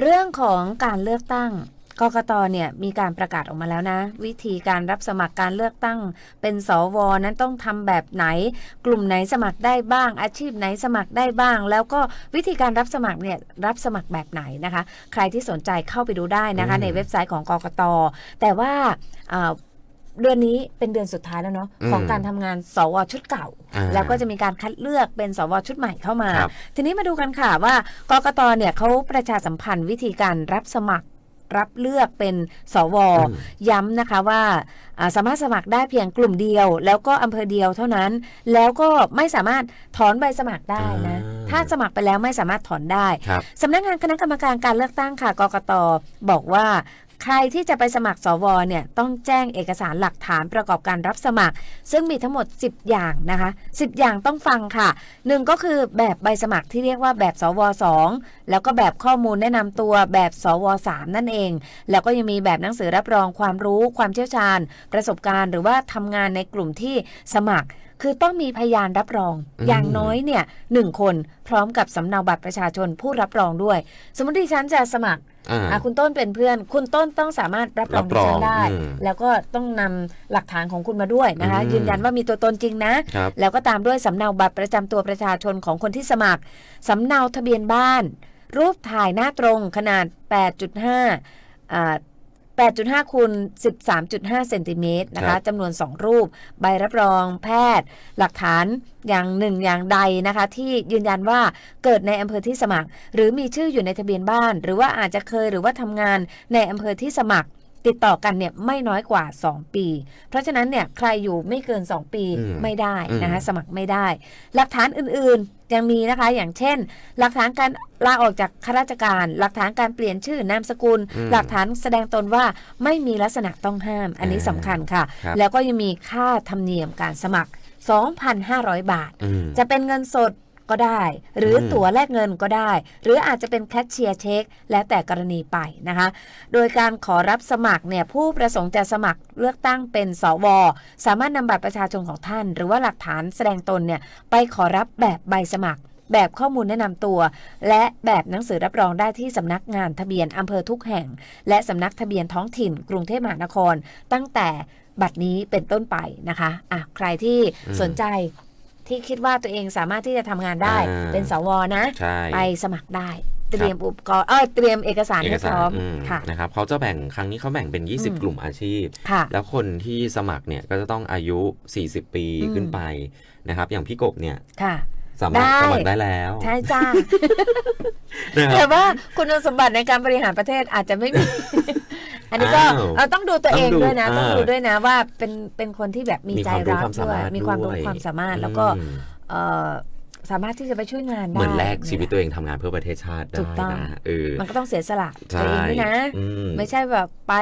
เรื่องของการเลือกตั้งกกตเนี่ยมีการประกาศออกมาแล้วนะ วิธีการรับสมัครการเลือกตั้ง เป็นสวนั้นต้องทำแบบไหน กลุ่มไหนสมัครได้บ้าง อาชีพไหนสมัครได้บ้าง แล้วก็วิธีการรับสมัครเนี่ยรับสมัครแบบไหนนะคะ ใครที่สนใจเข้าไปดูได้นะคะ ในเว็บไซต์ของกกตแต่ว่า เดือนนี้เป็นเดือนสุดท้ายแล้วเนาะอืมของการทำงานสวชุดเก่าอ่า แล้วก็จะมีการคัดเลือกเป็นสวชุดใหม่เข้ามาครับทีนี้มาดูกันค่ะว่ากกตเนี่ยเขาประชาสัมพันธ์วิธีการรับสมัครรับเลือกเป็นสวอืมย้ำนะคะว่าอ่าสามารถสมัครได้เพียงกลุ่มเดียว แล้วก็อำเภอเดียวเท่านั้น แล้วก็ไม่สามารถถอนใบสมัครได้นะอ่าถ้าสมัครไปแล้วไม่สามารถถอนได้ครับสำนักงานคณะกรรมการการเลือกตั้งค่ะกกตบอกว่า ใครที่จะไปสมัครสวเนี่ยต้องแจ้งเอกสารหลักฐานประกอบการรับสมัคร ซึ่งมีทั้งหมด 10 อย่างนะคะ 10 อย่างต้องฟังค่ะหนึ่งก็คือแบบใบสมัครที่เรียกว่าแบบสว2แล้วก็แบบข้อมูลแนะนำตัวแบบสว3นั่นเอง แล้วก็ยังมีแบบหนังสือรับรองความรู้ความเชี่ยวชาญ ประสบการณ์หรือว่าทำงานในกลุ่มที่สมัครคือต้องมีพยานรับรองอืมอย่างน้อยเนี่ยหนึ่งคนพร้อมกับสำเนาบัตรประชาชนผู้รับรองด้วย สมมติดิฉันจะสมัคร อ่าอะคุณต้นเป็นเพื่อน คุณต้นต้องสามารถรับรองรับดิรองฉันได้อืมแล้วก็ต้องนำหลักฐานของคุณมาด้วยนะคะอืมยืนยันว่ามีตัวตนจริงนะครับแล้วก็ตามด้วยสำเนาบัตรประจำตัวประชาชนของคนที่สมัครสำเนาทะเบียนบ้าน รูปถ่ายหน้าตรงขนาด 8.5อ่า 8.5คูณ13.5 เซนติเมตรนะครัคะบ จำนวน 2 รูป ใบรับรองแพทย์ หลักฐานอย่างหนึ่งอย่างใดนะคะ ที่ยืนยันว่าเกิดในอำเภอที่สมัคร หรือมีชื่ออยู่ในทะเบียนบ้าน หรือว่าอาจจะเคยหรือว่าทำงานในอำเภอที่สมัคร ติดต่อกันเนี่ยไม่น้อยกว่า 2 ปี เพราะฉะนั้นเนี่ยใครอยู่ไม่เกิน 2 ปีอืมไม่ได้นะคะอืมสมัครไม่ได้ หลักฐานอื่นๆยังมีนะคะอย่างเช่น หลักฐานการลาออกจากข้าราชการ หลักฐานการเปลี่ยนชื่อนามสกุล อืมหลักฐานแสดงตนว่าไม่มีลักษณะต้องห้าม อันนี้อ่าสำคัญค่ะ ครับ แล้วก็ยังมีค่าธรรมเนียมการสมัคร 2,500 บาท อืม จะเป็นเงินสด ก็ได้ หรือตั๋วแลกเงินก็ได้ หรืออาจจะเป็นแคชเชียร์เช็คแล้วแต่กรณีไปนะคะ โดยการขอรับสมัครเนี่ยผู้ประสงค์จะสมัครเลือกตั้งเป็นสว สามารถนำบัตรประชาชนของท่าน หรือว่าหลักฐานแสดงตนเนี่ยไปขอรับแบบใบสมัครแบบข้อมูลแนะนำตัว และแบบหนังสือรับรองได้ที่สำนักงานทะเบียนอำเภอทุกแห่ง และสำนักทะเบียนท้องถิ่น กรุงเทพมหานคร ตั้งแต่บัตรนี้เป็นต้นไปนะคะอะใครที่สนใจ ที่คิดว่าตัวเองสามารถที่จะทำงานได้อ่าเป็นสวนะใช่ไปสมัครได้เตรียมอุปกรณ์เออเตรียมเอกสารเอกให้สาพร้อรมอืมค่ะนะครับเขาจะแบ่งครั้งนี้เขาแบ่งเป็นอืม20 กลุ่มอาชีพค่ะแล้วคนที่สมัครเนี่ยก็จะต้องอายุ 40 ปีอืมขึ้นไปนะครับ อย่างพี่กบเนี่ยค่ะ สามารถได้สมัครได้แล้วใช่จ้านะคแต่รับว่าคุณสมบัติในการบริหารประเทศอาจจะไม่มี อันนี้ก็อ้าวเราต้องดูตัวเองต้องดูด้วยนะ ต้องอ่าดูด้วยนะว่าเป็นเป็นคนที่แบบมีมีใจความรู้รักความสาด้วยมารถมีความรู้ด้วยความสามารถแล้วก็อืมเอ่อสามารถที่จะไปช่วยงานได้เหมือนแลกชีวิตตัวเองทำงานเพื่อประเทศชาติได้ถูกต้องนะเออมันก็ต้องเสียสละใช่ตัวเองด้วยนะอืมไม่ใช่แบบไป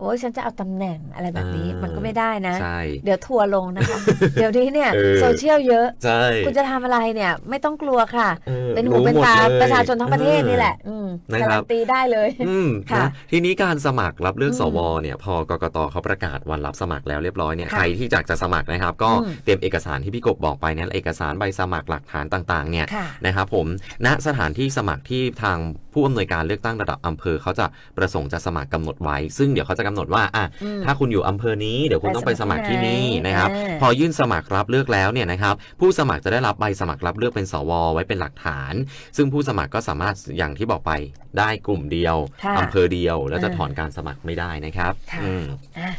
โอ้ยฉันจะเอาตำแหน่งอะไรแบบนี้อ่ามัมันก็ไม่ได้นะใช่เดี๋ยวทัวร์ลงนะคะ เดี๋ยวนี้เนี่ยเออโซเชียลเยอะใช่คุณจะทำอะไรเนี่ย ไม่ต้องกลัวค่ะออเป็นหูรู้เป็นหมดตาเลยประชาชนทั้งประเทศนี่แหละอืมนะการัครับนตีได้เลยอืมค่ะนะทีนี้การสมัครรับเลือกอืมสวเนี่ยพอกกตเขาประกาศวันรับสมัครแล้วเรียบร้อยเนี่ยค่ะใครที่อยากจะสมัครนะครับ ก็อืมเตรียมเอกสารที่พี่กบบอกไปเนี่ยเอกสารใบสมัครหลักฐานต่างๆเนี่ยค่ะนะครับผมณสถานที่สมัครที่ทางผู้อำนวยการเลือกตั้งระดับอำเภอเขาจะประสงค์จะสมัครกำหนดไว้ ซึ่งเดี๋ยวเขาจะกำหนดว่าอะอืมถ้าคุณอยู่อำเภอนี้เดี๋ยวคุณต้องไปสมัครที่นี่นะครับอ่าพอยื่นสมัครรับเลือกแล้วเนี่ยนะครับ ผู้สมัครจะได้รับใบสมัครรับเลือกเป็นสว ไว้เป็นหลักฐาน ซึ่งผู้สมัครก็สามารถอย่างที่บอกไปได้กลุ่มเดียวค่ะอำเภอเดียว แล้วจะอ่าถอนการสมัครไม่ได้นะครับค่ะอืมอะ